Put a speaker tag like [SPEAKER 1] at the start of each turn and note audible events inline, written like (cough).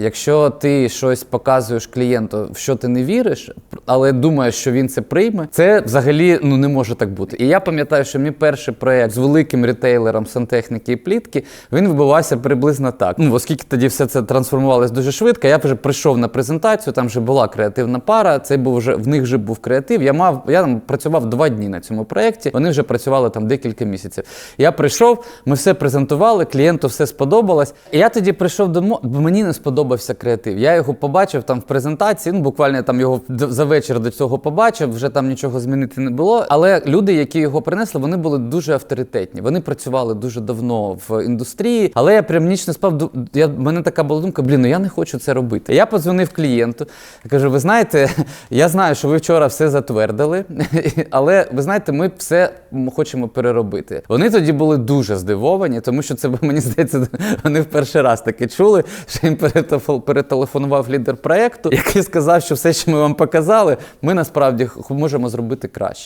[SPEAKER 1] Якщо ти щось показуєш клієнту, в що ти не віриш, але думаєш, що він це прийме, це взагалі ну не може так бути. І я пам'ятаю, що мій перший проект з великим ретейлером сантехніки і плітки він відбувався приблизно так. Ну оскільки тоді все це трансформувалось дуже швидко. Я вже прийшов на презентацію, там вже була креативна пара. Це був вже в них вже був креатив. Я мав я там працював два дні на цьому проєкті. Вони вже працювали там декілька місяців. Я прийшов, ми все презентували, клієнту все сподобалось. І я тоді прийшов до бо мені не сподобався креатив. Я його побачив там в презентації. Ну буквально там його за вечір до цього побачив. Вже там нічого змінити не було. Але люди, які його принесли, вони були дуже авторитетні. Вони працювали дуже давно в індустрії. Але я прям ніч не спав. Я мене така була думка: блін, ну я не хочу це робити. Я подзвонив клієнту. Я кажу: ви знаєте, (laughs) я знаю, що ви вчора все затвердили, (laughs) але ви знаєте, ми все хочемо переробити. Вони тоді були дуже здивовані, тому що це (laughs) мені здається, вони в перший раз таке чули, що їм перетефо- перетелефонував лідер проекту, який сказав, що все, що ми вам показали, ми насправді можемо зробити краще.